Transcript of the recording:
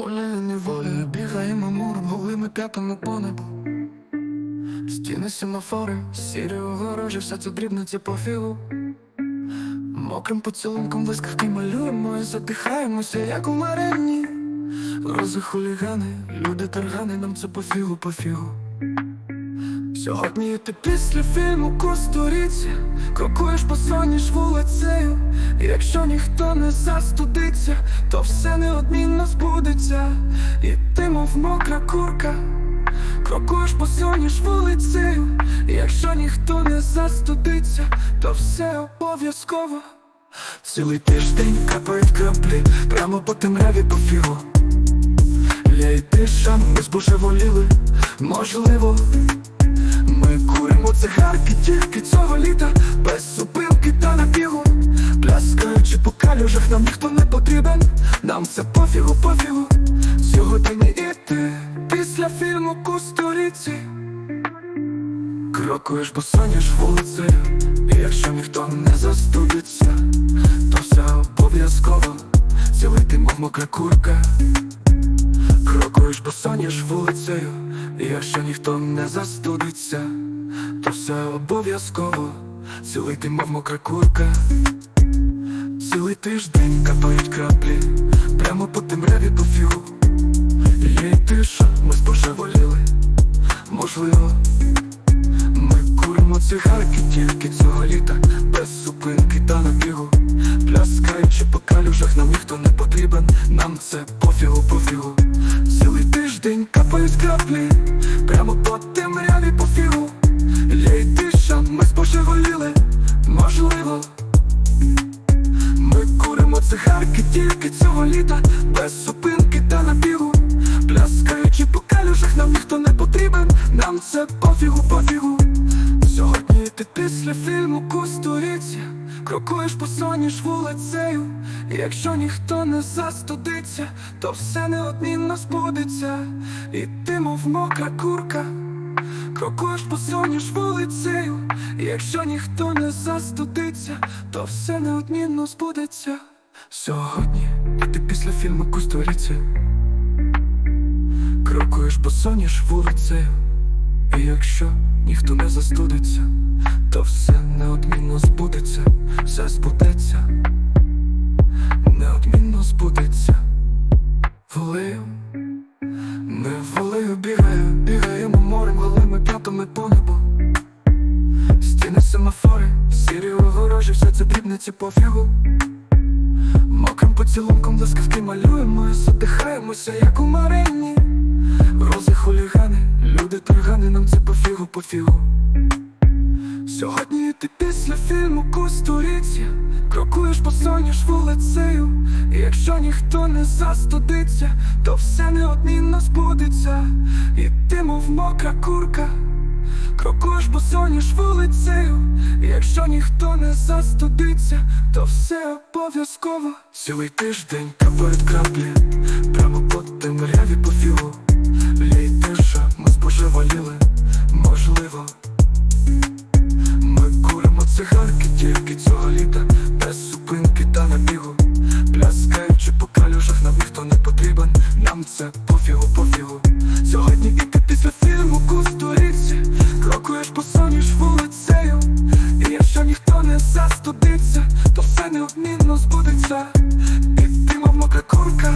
Волі волі бігаємо муром, голими п'ятами по небу. Стіни семафори, сірі огорожі, все це дрібниці по фігу. Мокрим поцілунком блискавки малюємо і задихаємося, як у маренні. Рози хулігани, люди таргани, нам це по фігу, по фігу. Сьогодні ти після фільму Косторіці Крокуєш по соніш вулицею. Якщо ніхто не застудиться, то все неодмінно збудеться. І ти, мов мокра курка. Крокуєш по соніш вулицею. Якщо ніхто не застудиться, то все обов'язково. Цілий тиждень капають краплі. Прямо по темряві по фігу. Я і тиша, ми збожеволіли Можливо ми куримо цигарки тільки цього літа по нам ніхто не потрібен. Нам це пофігу, пофігу. Сьогодні і ти Після фільму Кусторіці Крокуєш, бо соняш вулицею І якщо ніхто не застудиться То все обов'язково. Цілий ти, мов мокра курка. Крокуєш, бо соняш вулицею І якщо ніхто не застудиться То все обов'язково Цілий ти, мов мокра курка. Цілий тиждень капають краплі. Прямо по темряві фігу Є тиша, ми збожеволіли Можливо Ми куримо цигарки тільки цього літа. Без зупинки та набігу. Пляскаючи по калюжах, нам ніхто не потрібен. Нам це пофігу, пофігу збожеволіли Можливо. Ми куримо цигарки тільки цього літа Без зупинки та набігу. Пляскаючи по калюжах, нам ніхто не потрібен Нам це пофігу, пофігу. Сьогодні ти після фільму Кустуріці Крокуєш по соніш вулицею. Якщо ніхто не застудиться, то все неодмінно збудеться. І ти, мов мокра курка Крокуєш посоніш вулицею Якщо ніхто не застудиться, то все неодмінно збудеться. Сьогодні і ти після фільму кустуриться Крокуєш посоніш вулицею І якщо ніхто не застудиться, то все неодмінно голими по небу. Стіни семафори, сірі огорожі, все це дрібниці по фігу. Мокрим поцілунком блискавки малюємо задихаємося, як у марені. Рози хулігани, люди таргани, нам це пофігу, пофігу Сьогодні ти після фільму Кустуріці Крокуєш по соніш вулицею І якщо ніхто не застудиться, то все неодмінно збудеться І ти, мов мокра курка Крокуєш по соніш вулицею якщо ніхто не застудиться, то все обов'язково. Цілий тиждень капають краплі. Прямо по темряві по фігу Лій тиша, ми збожеволіли Можливо ми куримо цигарки тільки цього літа. Без зупинки та набігу. Пляскаючи по калюжах, нам ніхто не потрібен. Нам це пофігу, пофігу ніхто не застудиться То все неодмінно збудеться. І мокра курка